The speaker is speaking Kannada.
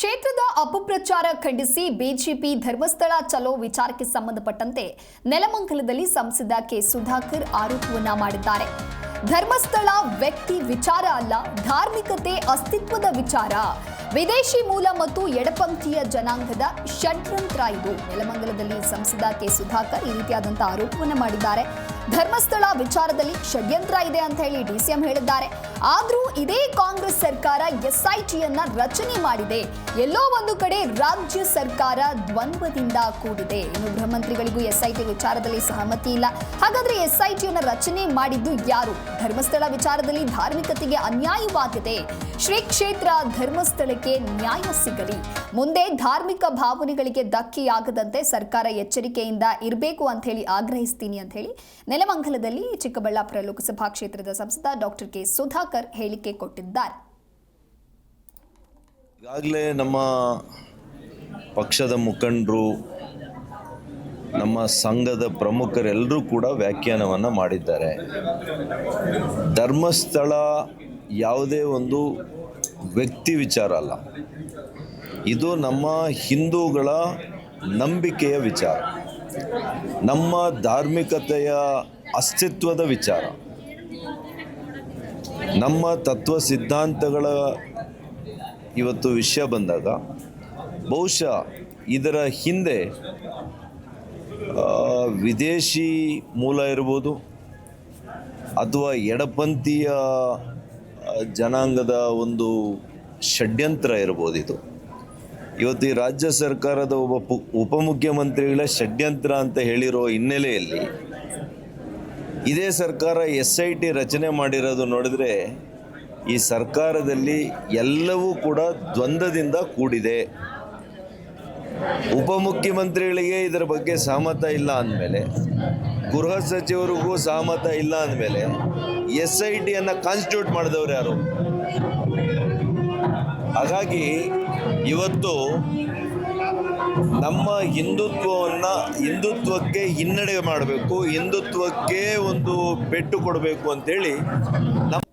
ಕ್ಷೇತ್ರದ ಅಪಪ್ರಚಾರ ಖಂಡಿಸಿ ಬಿಜೆಪಿ ಧರ್ಮಸ್ಥಳ ಚಲೋ ವಿಚಾರಕ್ಕೆ ಸಂಬಂಧಪಟ್ಟಂತೆ ನೆಲಮಂಗಲದಲ್ಲಿ ಸಂಸದ ಕೆ ಸುಧಾಕರ್ ಆರೋಪವನ್ನ ಮಾಡಿದ್ದಾರೆ. ಧರ್ಮಸ್ಥಳ ವ್ಯಕ್ತಿ ವಿಚಾರ ಅಲ್ಲ, ಧಾರ್ಮಿಕತೆ ಅಸ್ತಿತ್ವದ ವಿಚಾರ. ವಿದೇಶಿ ಮೂಲ ಮತ್ತು ಎಡಪಂಥೀಯ ಜನಾಂಗದ ಷಡ್ಯಂತ್ರ ಇದು. ನೆಲಮಂಗಲದಲ್ಲಿ ಸಂಸದ ಕೆ ಸುಧಾಕರ್ ಈ ರೀತಿಯಾದಂತಹ ಆರೋಪವನ್ನು ಮಾಡಿದ್ದಾರೆ. ಧರ್ಮಸ್ಥಳ ವಿಚಾರದಲ್ಲಿ ಷಡ್ಯಂತ್ರ ಇದೆ ಅಂತ ಹೇಳಿ ಡಿಸಿಎಂ ಹೇಳಿದ್ದಾರೆ. ಆದ್ರೂ ಇದೇ ಕಾಂಗ್ರೆಸ್ ಸರ್ಕಾರ ಎಸ್ಐಟಿಯನ್ನ ರಚನೆ ಮಾಡಿದೆ. ಎಲ್ಲೋ ಒಂದು ಕಡೆ ರಾಜ್ಯ ಸರ್ಕಾರ ದ್ವಂದ್ವದಿಂದ ಕೂಡಿದೆ. ಇನ್ನು ಗೃಹ ಮಂತ್ರಿಗಳಿಗೂ ಎಸ್ಐಟಿ ವಿಚಾರದಲ್ಲಿ ಸಹಮತಿ ಇಲ್ಲ. ಹಾಗಾದ್ರೆ ಎಸ್ಐಟಿಯನ್ನ ರಚನೆ ಮಾಡಿದ್ದು ಯಾರು? ಧರ್ಮಸ್ಥಳ ವಿಚಾರದಲ್ಲಿ ಧಾರ್ಮಿಕತೆಗೆ ಅನ್ಯಾಯವಾಗಿದೆ. ಶ್ರೀ ಕ್ಷೇತ್ರ ಧರ್ಮಸ್ಥಳಕ್ಕೆ ನ್ಯಾಯ ಸಿಗಲಿ. ಮುಂದೆ ಧಾರ್ಮಿಕ ಭಾವನೆಗಳಿಗೆ ಧಕ್ಕೆಯಾಗದಂತೆ ಸರ್ಕಾರ ಎಚ್ಚರಿಕೆಯಿಂದ ಇರಬೇಕು ಅಂತ ಹೇಳಿ ಆಗ್ರಹಿಸ್ತೀನಿ ಅಂತ ಹೇಳಿ ನೆಲಮಂಗಲದಲ್ಲಿ ಚಿಕ್ಕಬಳ್ಳಾಪುರ ಲೋಕಸಭಾ ಕ್ಷೇತ್ರದ ಸಂಸದ ಡಾಕ್ಟರ್ ಕೆ ಸುಧಾಕರ್ ಹೇಳಿಕೆ ಕೊಟ್ಟಿದ್ದಾರೆ. ಈಗಾಗಲೇ ನಮ್ಮ ಪಕ್ಷದ ಮುಖಂಡರು, ನಮ್ಮ ಸಂಘದ ಪ್ರಮುಖರೆಲ್ಲರೂ ಕೂಡ ವ್ಯಾಖ್ಯಾನವನ್ನು ಮಾಡಿದ್ದಾರೆ. ಧರ್ಮಸ್ಥಳ ಯಾವುದೇ ಒಂದು ವ್ಯಕ್ತಿ ವಿಚಾರ ಅಲ್ಲ. ಇದು ನಮ್ಮ ಹಿಂದೂಗಳ ನಂಬಿಕೆಯ ವಿಚಾರ. ನಮ್ಮ ಧಾರ್ಮಿಕತೆಯ ಅಸ್ತಿತ್ವದ ವಿಚಾರ. ನಮ್ಮ ತತ್ವ ಸಿದ್ಧಾಂತಗಳ ಇವತ್ತು ವಿಷಯ ಬಂದಾಗ ಬಹುಶಃ ಇದರ ಹಿಂದೆ ವಿದೇಶಿ ಮೂಲ ಇರ್ಬೋದು ಅಥವಾ ಎಡಪಂಥೀಯ ಜನಾಂಗದ ಒಂದು ಷಡ್ಯಂತ್ರ ಇರ್ಬೋದು ಇದು. ಇವತ್ತು ಈ ರಾಜ್ಯ ಸರ್ಕಾರದ ಒಬ್ಬ ಉಪಮುಖ್ಯಮಂತ್ರಿಗಳ ಷಡ್ಯಂತ್ರ ಅಂತ ಹೇಳಿರೋ ಹಿನ್ನೆಲೆಯಲ್ಲಿ ಇದೇ ಸರ್ಕಾರ ಎಸ್ ಐ ಟಿ ರಚನೆ ಮಾಡಿರೋದು ನೋಡಿದ್ರೆ ಈ ಸರ್ಕಾರದಲ್ಲಿ ಎಲ್ಲವೂ ಕೂಡ ದ್ವಂದ್ವದಿಂದ ಕೂಡಿದೆ. ಉಪಮುಖ್ಯಮಂತ್ರಿಗಳಿಗೆ ಇದರ ಬಗ್ಗೆ ಸಹಮತ ಇಲ್ಲ ಅಂದಮೇಲೆ, ಗೃಹ ಸಚಿವರಿಗೂ ಸಹಮತ ಇಲ್ಲ ಅಂದಮೇಲೆ ಎಸ್ ಐ ಟಿಯನ್ನು ಕಾನ್ಸ್ಟಿಟ್ಯೂಟ್ ಮಾಡಿದವರು ಯಾರು? ಹಾಗಾಗಿ ಇವತ್ತು ನಮ್ಮ ಹಿಂದುತ್ವವನ್ನು ಹಿಂದುತ್ವಕ್ಕೆ ಹಿನ್ನಡೆ ಮಾಡಬೇಕು, ಹಿಂದುತ್ವಕ್ಕೆ ಒಂದು ಪೆಟ್ಟು ಕೊಡಬೇಕು ಅಂತೇಳಿ ನಮ್ಮ